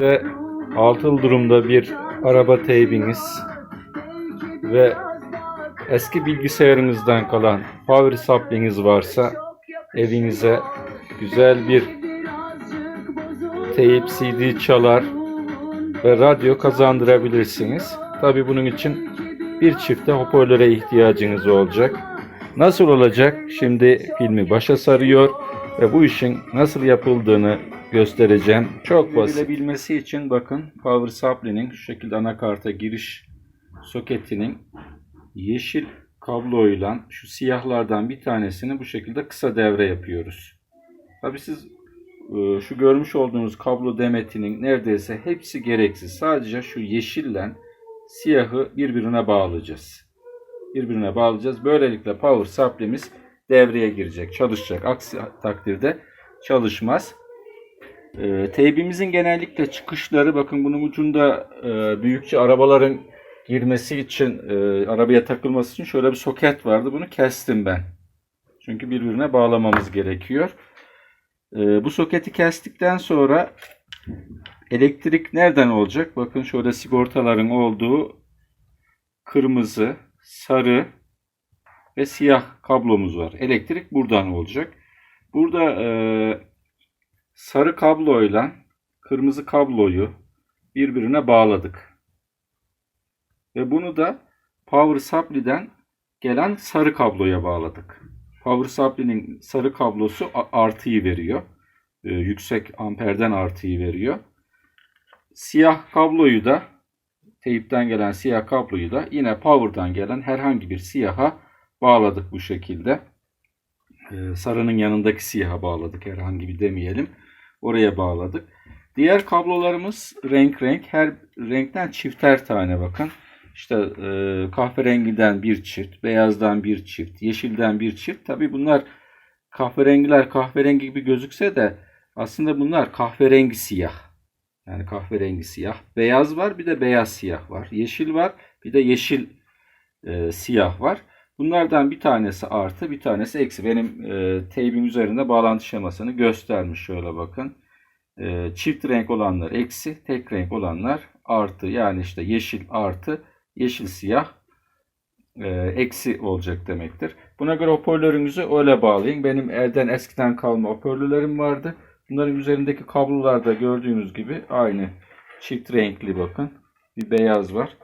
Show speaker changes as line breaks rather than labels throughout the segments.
Ve altıl durumda bir araba teybiniz ve eski bilgisayarınızdan kalan power supply'iniz varsa evinize güzel bir teyip CD çalar ve radyo kazandırabilirsiniz. Tabi bunun için bir çifte hoparlöre ihtiyacınız olacak. Nasıl olacak? Şimdi filmi başa sarıyor ve bu işin nasıl yapıldığını göstereceğim. Çok basit. Bilmesi için bakın power supply'nin şu şekilde anakarta giriş soketinin yeşil kabloyla şu siyahlardan bir tanesini bu şekilde kısa devre yapıyoruz. Tabi siz e, şu görmüş olduğunuz kablo demetinin neredeyse hepsi gereksiz. Sadece şu yeşille siyahı birbirine bağlayacağız. Birbirine bağlayacağız. Böylelikle power supply'miz devreye girecek, çalışacak. Aksi takdirde çalışmaz. E, teybimizin genellikle çıkışları bakın bunun ucunda e, büyükçe arabaların girmesi için, e, arabaya takılması için şöyle bir soket vardı. Bunu kestim ben. Çünkü birbirine bağlamamız gerekiyor. E, bu soketi kestikten sonra elektrik nereden olacak? Bakın şöyle sigortaların olduğu kırmızı, sarı ve siyah kablomuz var. Elektrik buradan olacak. Burada e, sarı kabloyla kırmızı kabloyu birbirine bağladık. Ve bunu da power supply'den gelen sarı kabloya bağladık. Power supply'nin sarı kablosu artıyı veriyor. Ee, yüksek amperden artıyı veriyor. Siyah kabloyu da teyipten gelen siyah kabloyu da yine power'dan gelen herhangi bir siyaha bağladık bu şekilde. Ee, sarının yanındaki siyaha bağladık herhangi bir demeyelim. Oraya bağladık. Diğer kablolarımız renk renk. Her renkten çifter tane bakın. İşte e, kahverengiden bir çift, beyazdan bir çift, yeşilden bir çift. Tabi bunlar kahverengiler kahverengi gibi gözükse de aslında bunlar kahverengi siyah. Yani kahverengi siyah. Beyaz var bir de beyaz siyah var. Yeşil var bir de yeşil e, siyah var. Bunlardan bir tanesi artı bir tanesi eksi. Benim e, teybim üzerinde bağlantı şemasını göstermiş. Şöyle bakın. E, çift renk olanlar eksi, tek renk olanlar artı. Yani işte yeşil artı, yeşil siyah e, eksi olacak demektir. Buna göre hoparlörünüzü öyle bağlayın. Benim elden eskiden kalma hoparlörlerim vardı. Bunların üzerindeki kablolarda gördüğünüz gibi aynı çift renkli bakın. Bir beyaz var.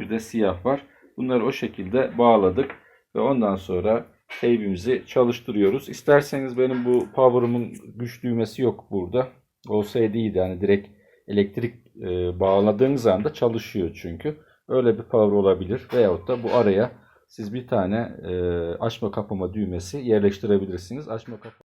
Bir de siyah var. Bunları o şekilde bağladık. Ve ondan sonra teybimizi çalıştırıyoruz. İsterseniz benim bu power'ımın güç düğmesi yok burada. Olsaydı. Yani direkt elektrik e, bağladığınız anda çalışıyor çünkü. Öyle bir power olabilir. Veyahut da bu araya siz bir tane e, açma kapama düğmesi yerleştirebilirsiniz. Açma kapama